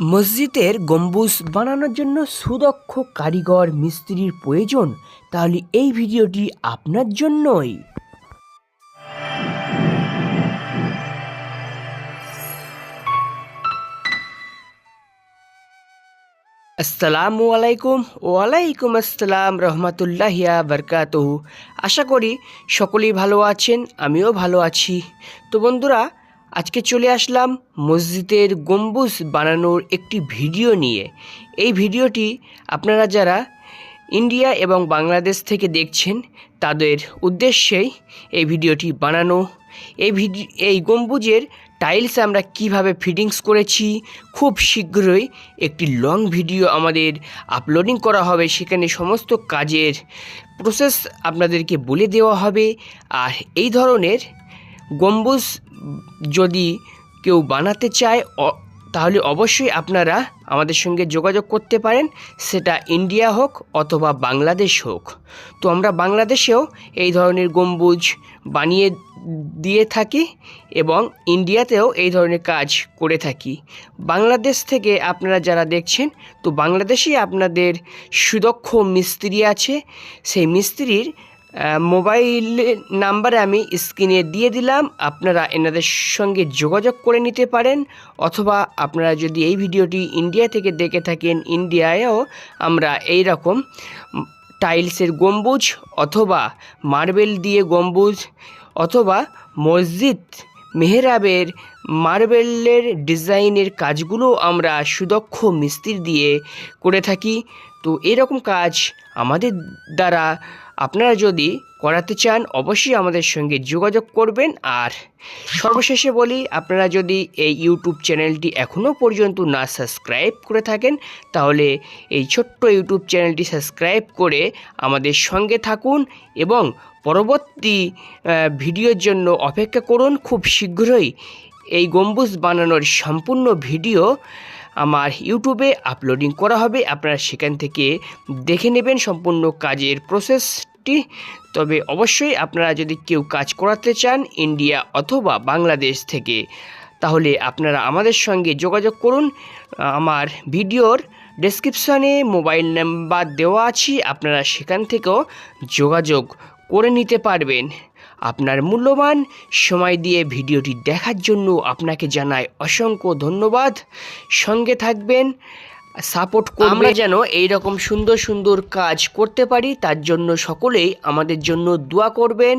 মসজিদের গম্বুজ বানানোর জন্য সুদক্ষ কারিগর মিস্ত্রির প্রয়োজন, তাহলে এই ভিডিওটি আপনার জন্যই। আসসালামু আলাইকুম, ওয়ালাইকুম আসসালাম রহমতুল্লাহিয়া বরকাতহু। আশা করি সকলেই ভালো আছেন, আমিও ভালো আছি। তো বন্ধুরা আজকে চলে আসলাম মসজিদের গম্বুজ বানানোর একটি ভিডিও নিয়ে। এই ভিডিওটি আপনারা যারা ইন্ডিয়া এবং বাংলাদেশ থেকে দেখছেন, তাদের উদ্দেশ্যেই এই ভিডিওটি বানানো। এই ভিডি, এই গম্বুজের টাইলস আমরা কীভাবে ফিটিংস করেছি, খুব শীঘ্রই একটি লং ভিডিও আমাদের আপলোডিং করা হবে। সেখানে সমস্ত কাজের প্রসেস আপনাদেরকে বলে দেওয়া হবে। আর এই ধরনের গম্বুজ যদি কেউ বানাতে চায় তাহলে অবশ্যই আপনারা আমাদের সঙ্গে যোগাযোগ করতে পারেন। সেটা ইন্ডিয়া হোক অথবা বাংলাদেশ হোক। তো আমরা বাংলাদেশেও এই ধরনের গম্বুজ বানিয়ে দিয়ে থাকি এবং ইন্ডিয়াতেও এই ধরনের কাজ করে থাকি। বাংলাদেশ থেকে আপনারা যারা দেখছেন, তো বাংলাদেশেই আপনাদের সুদক্ষ মিস্ত্রি আছে। সেই মিস্ত্রির মোবাইল নাম্বারে আমি স্ক্রিনে দিয়ে দিলাম। আপনারা এনাদের সঙ্গে যোগাযোগ করে নিতে পারেন, অথবা আপনারা যদি এই ভিডিওটি ইন্ডিয়া থেকে দেখে থাকেন, ইন্ডিয়ায়ও আমরা এই রকম টাইলসের গম্বুজ, অথবা মার্বেল দিয়ে গম্বুজ, অথবা মসজিদ মেহরাবের মার্বেলের ডিজাইনের কাজগুলো আমরা সুদক্ষ মিস্ত্রি দিয়ে করে থাকি। তো এরকম কাজ আমাদের দ্বারা আপনারা যদি করাতে চান, অবশ্যই আমাদের সঙ্গে যোগাযোগ করবেন। আর সর্বশেষে বলি, আপনারা যদি এই ইউটিউব চ্যানেলটি এখনও পর্যন্ত না সাবস্ক্রাইব করে থাকেন, তাহলে এই ছোট্ট ইউটিউব চ্যানেলটি সাবস্ক্রাইব করে আমাদের সঙ্গে থাকুন এবং পরবর্তী ভিডিওর জন্য অপেক্ষা করুন। খুব শীঘ্রই এই গম্বুজ বানানোর সম্পূর্ণ ভিডিও আমার ইউটিউবে আপলোডিং করা হবে। আপনারা সেখান থেকে দেখে নেবেন সম্পূর্ণ কাজের প্রসেসটি। তবে অবশ্যই আপনারা যদি কেউ কাজ করাতে চান ইন্ডিয়া অথবা বাংলাদেশ থেকে, তাহলে আপনারা আমাদের সঙ্গে যোগাযোগ করুন। আমার ভিডিওর ডেসক্রিপশনে মোবাইল নাম্বার দেওয়া আছে, আপনারা সেখান থেকেও যোগাযোগ করে নিতে পারবেন। আপনার মূল্যবান সময় দিয়ে ভিডিওটি দেখার জন্য আপনাকে জানায় অসংখ্য ধন্যবাদ। সঙ্গে থাকবেন সাপোর্ট আমরা যেন এই রকম সুন্দর সুন্দর কাজ করতে পারি, তার জন্য সকলেই আমাদের জন্য দোয়া করবেন।